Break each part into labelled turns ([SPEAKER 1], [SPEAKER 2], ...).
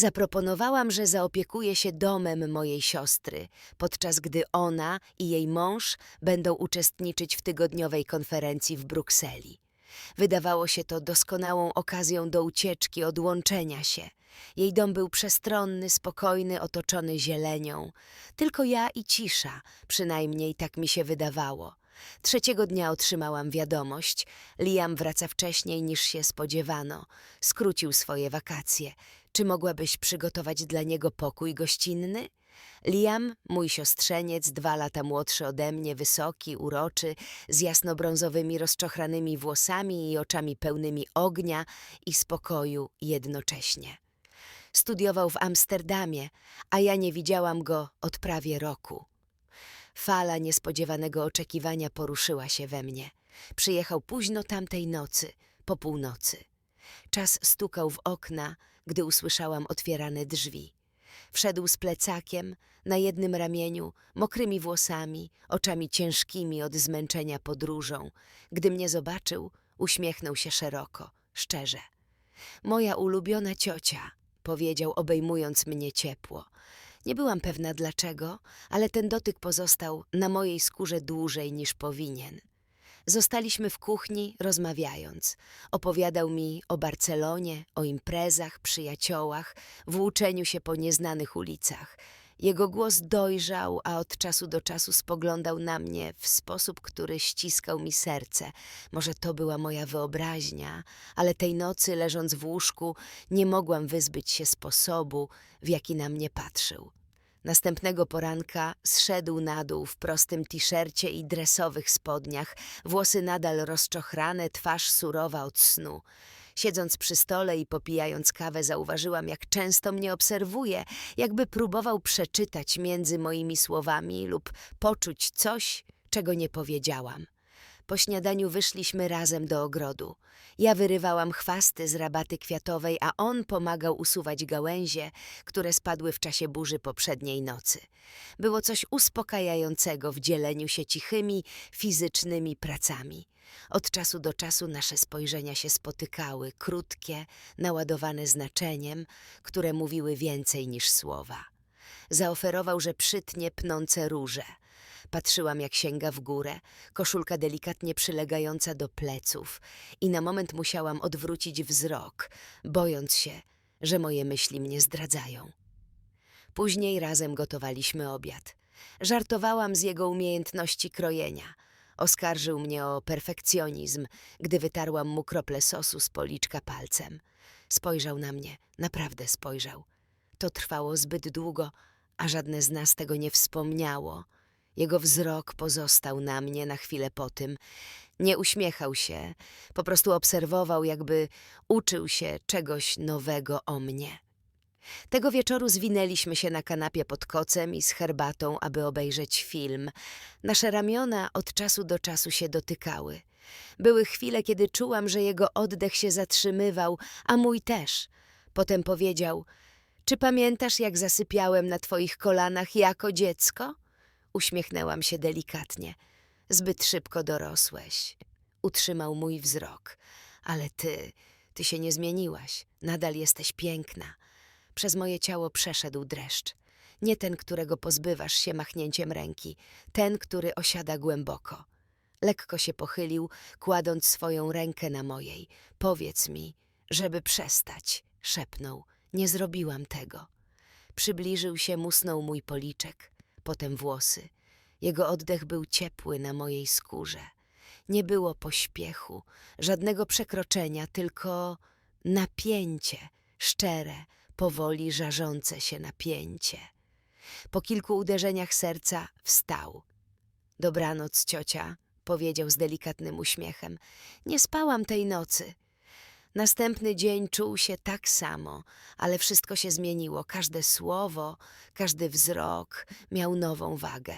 [SPEAKER 1] Zaproponowałam, że zaopiekuję się domem mojej siostry, podczas gdy ona i jej mąż będą uczestniczyć w tygodniowej konferencji w Brukseli. Wydawało się to doskonałą okazją do ucieczki, odłączenia się. Jej dom był przestronny, spokojny, otoczony zielenią. Tylko ja i cisza, przynajmniej tak mi się wydawało. Trzeciego dnia otrzymałam wiadomość. Liam wraca wcześniej niż się spodziewano. Skrócił swoje wakacje. Czy mogłabyś przygotować dla niego pokój gościnny? Liam, mój siostrzeniec, dwa lata młodszy ode mnie, wysoki, uroczy, z jasnobrązowymi rozczochranymi włosami i oczami pełnymi ognia i spokoju jednocześnie. Studiował w Amsterdamie, a ja nie widziałam go od prawie roku. Fala niespodziewanego oczekiwania poruszyła się we mnie. Przyjechał późno tamtej nocy, po północy. Czas stukał w okna, gdy usłyszałam otwierane drzwi. Wszedł z plecakiem, na jednym ramieniu, mokrymi włosami, oczami ciężkimi od zmęczenia podróżą. Gdy mnie zobaczył, uśmiechnął się szeroko, szczerze. Moja ulubiona ciocia, powiedział, obejmując mnie ciepło. Nie byłam pewna dlaczego, ale ten dotyk pozostał na mojej skórze dłużej niż powinien. Zostaliśmy w kuchni, rozmawiając. Opowiadał mi o Barcelonie, o imprezach, przyjaciołach, włóczeniu się po nieznanych ulicach. Jego głos dojrzał, a od czasu do czasu spoglądał na mnie w sposób, który ściskał mi serce. Może to była moja wyobraźnia, ale tej nocy, leżąc w łóżku, nie mogłam wyzbyć się sposobu, w jaki na mnie patrzył. Następnego poranka zszedł na dół w prostym t-shircie i dresowych spodniach, włosy nadal rozczochrane, twarz surowa od snu. Siedząc przy stole i popijając kawę, zauważyłam, jak często mnie obserwuje, jakby próbował przeczytać między moimi słowami lub poczuć coś, czego nie powiedziałam. Po śniadaniu wyszliśmy razem do ogrodu. Ja wyrywałam chwasty z rabaty kwiatowej, a on pomagał usuwać gałęzie, które spadły w czasie burzy poprzedniej nocy. Było coś uspokajającego w dzieleniu się cichymi, fizycznymi pracami. Od czasu do czasu nasze spojrzenia się spotykały, krótkie, naładowane znaczeniem, które mówiły więcej niż słowa. Zaoferował, że przytnie pnące róże – Patrzyłam, jak sięga w górę, koszulka delikatnie przylegająca do pleców i na moment musiałam odwrócić wzrok, bojąc się, że moje myśli mnie zdradzają. Później razem gotowaliśmy obiad. Żartowałam z jego umiejętności krojenia. Oskarżył mnie o perfekcjonizm, gdy wytarłam mu krople sosu z policzka palcem. Spojrzał na mnie, naprawdę spojrzał. To trwało zbyt długo, a żadne z nas tego nie wspomniało – jego wzrok pozostał na mnie na chwilę po tym. Nie uśmiechał się, po prostu obserwował, jakby uczył się czegoś nowego o mnie. Tego wieczoru zwinęliśmy się na kanapie pod kocem i z herbatą, aby obejrzeć film. Nasze ramiona od czasu do czasu się dotykały. Były chwile, kiedy czułam, że jego oddech się zatrzymywał, a mój też. Potem powiedział: Czy pamiętasz, jak zasypiałem na twoich kolanach jako dziecko? Uśmiechnęłam się delikatnie. Zbyt szybko dorosłeś. Utrzymał mój wzrok. Ale ty, ty się nie zmieniłaś. Nadal jesteś piękna. Przez moje ciało przeszedł dreszcz. Nie ten, którego pozbywasz się machnięciem ręki. Ten, który osiada głęboko. Lekko się pochylił, kładąc swoją rękę na mojej. Powiedz mi, żeby przestać, szepnął. Nie zrobiłam tego. Przybliżył się, musnął mój policzek potem włosy. Jego oddech był ciepły na mojej skórze. Nie było pośpiechu, żadnego przekroczenia, tylko napięcie, szczere, powoli żarzące się napięcie. Po kilku uderzeniach serca wstał. Dobranoc, ciocia, powiedział z delikatnym uśmiechem. Nie spałam tej nocy. Następny dzień czuł się tak samo, ale wszystko się zmieniło. Każde słowo, każdy wzrok miał nową wagę.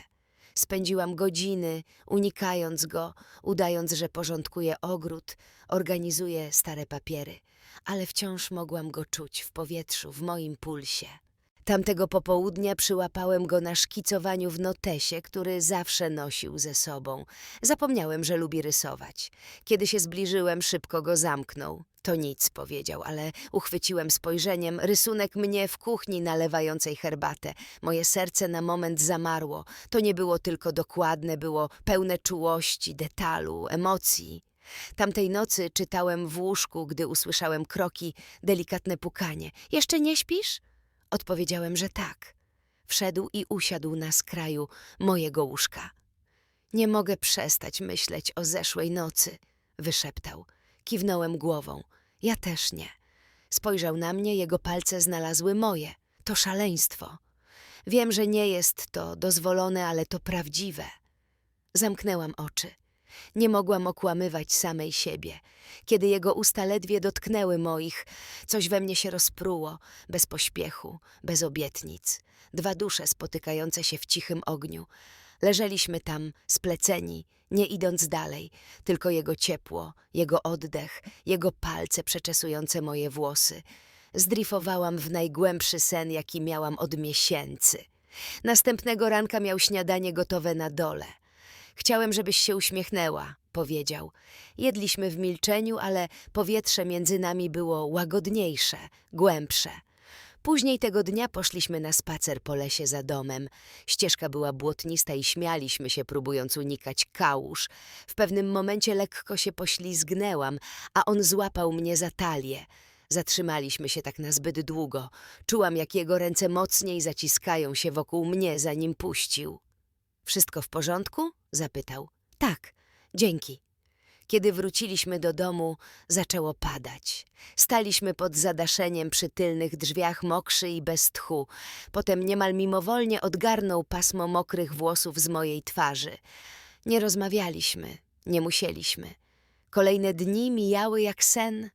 [SPEAKER 1] Spędziłam godziny, unikając go, udając, że porządkuję ogród, organizuję stare papiery, ale wciąż mogłam go czuć w powietrzu, w moim pulsie. Tamtego popołudnia przyłapałem go na szkicowaniu w notesie, który zawsze nosił ze sobą. Zapomniałem, że lubi rysować. Kiedy się zbliżyłem, szybko go zamknął. To nic, powiedział, ale uchwyciłem spojrzeniem rysunek mnie w kuchni nalewającej herbatę. Moje serce na moment zamarło. To nie było tylko dokładne, było pełne czułości, detalu, emocji. Tamtej nocy czytałem w łóżku, gdy usłyszałem kroki, delikatne pukanie. Jeszcze nie śpisz? Odpowiedziałem, że tak. Wszedł i usiadł na skraju mojego łóżka. Nie mogę przestać myśleć o zeszłej nocy, wyszeptał. Kiwnąłem głową. Ja też nie. Spojrzał na mnie, jego palce znalazły moje. To szaleństwo. Wiem, że nie jest to dozwolone, ale to prawdziwe. Zamknęłam oczy. Nie mogłam okłamywać samej siebie. Kiedy jego usta ledwie dotknęły moich, coś we mnie się rozpruło, bez pośpiechu, bez obietnic. Dwa dusze spotykające się w cichym ogniu. Leżeliśmy tam, spleceni, nie idąc dalej, tylko jego ciepło, jego oddech, jego palce przeczesujące moje włosy. Zdrifowałam w najgłębszy sen, jaki miałam od miesięcy. Następnego ranka miał śniadanie gotowe na dole. Chciałem, żebyś się uśmiechnęła, powiedział. Jedliśmy w milczeniu, ale powietrze między nami było łagodniejsze, głębsze. Później tego dnia poszliśmy na spacer po lesie za domem. Ścieżka była błotnista i śmialiśmy się, próbując unikać kałuż. W pewnym momencie lekko się poślizgnęłam, a on złapał mnie za talię. Zatrzymaliśmy się tak na zbyt długo. Czułam, jak jego ręce mocniej zaciskają się wokół mnie, zanim puścił. Wszystko w porządku? zapytał. Tak, dzięki. Kiedy wróciliśmy do domu, zaczęło padać. Staliśmy pod zadaszeniem przy tylnych drzwiach mokrzy i bez tchu. Potem niemal mimowolnie odgarnął pasmo mokrych włosów z mojej twarzy. Nie rozmawialiśmy, nie musieliśmy. Kolejne dni mijały jak sen.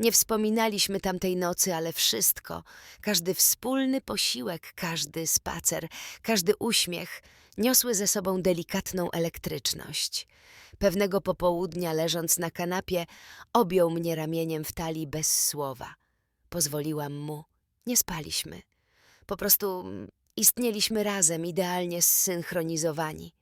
[SPEAKER 1] Nie wspominaliśmy tamtej nocy, ale wszystko, każdy wspólny posiłek, każdy spacer, każdy uśmiech niosły ze sobą delikatną elektryczność. Pewnego popołudnia, leżąc na kanapie, objął mnie ramieniem w talii bez słowa. Pozwoliłam mu. Nie spaliśmy. Po prostu mm, istnieliśmy razem, idealnie zsynchronizowani.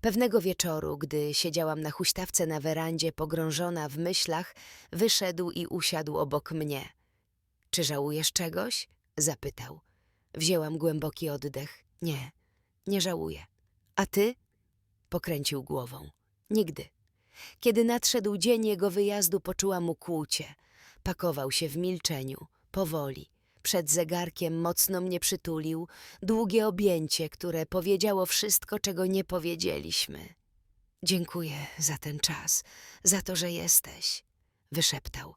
[SPEAKER 1] Pewnego wieczoru, gdy siedziałam na huśtawce na werandzie, pogrążona w myślach, wyszedł i usiadł obok mnie. Czy żałujesz czegoś? zapytał. Wzięłam głęboki oddech. Nie, nie żałuję. A ty? Pokręcił głową. Nigdy. Kiedy nadszedł dzień jego wyjazdu, poczułam ukłucie. Pakował się w milczeniu, powoli. Przed zegarkiem mocno mnie przytulił, długie objęcie, które powiedziało wszystko, czego nie powiedzieliśmy. Dziękuję za ten czas, za to, że jesteś, wyszeptał.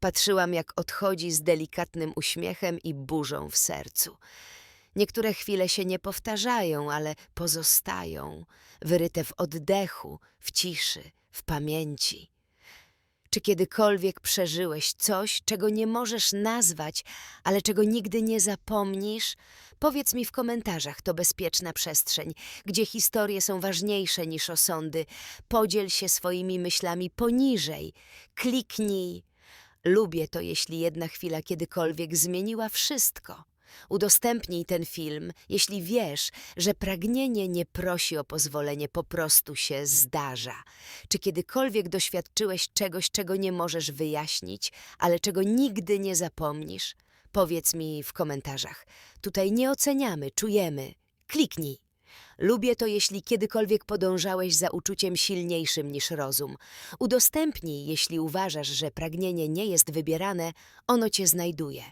[SPEAKER 1] Patrzyłam, jak odchodzi z delikatnym uśmiechem i burzą w sercu. Niektóre chwile się nie powtarzają, ale pozostają, wyryte w oddechu, w ciszy, w pamięci. Czy kiedykolwiek przeżyłeś coś, czego nie możesz nazwać, ale czego nigdy nie zapomnisz? Powiedz mi w komentarzach, to bezpieczna przestrzeń, gdzie historie są ważniejsze niż osądy. Podziel się swoimi myślami poniżej. Kliknij. Lubię to, jeśli jedna chwila kiedykolwiek zmieniła wszystko. Udostępnij ten film, jeśli wiesz, że pragnienie nie prosi o pozwolenie, po prostu się zdarza. Czy kiedykolwiek doświadczyłeś czegoś, czego nie możesz wyjaśnić, ale czego nigdy nie zapomnisz? Powiedz mi w komentarzach. Tutaj nie oceniamy, czujemy. Kliknij. Lubię to, jeśli kiedykolwiek podążałeś za uczuciem silniejszym niż rozum. Udostępnij, jeśli uważasz, że pragnienie nie jest wybierane, ono cię znajduje.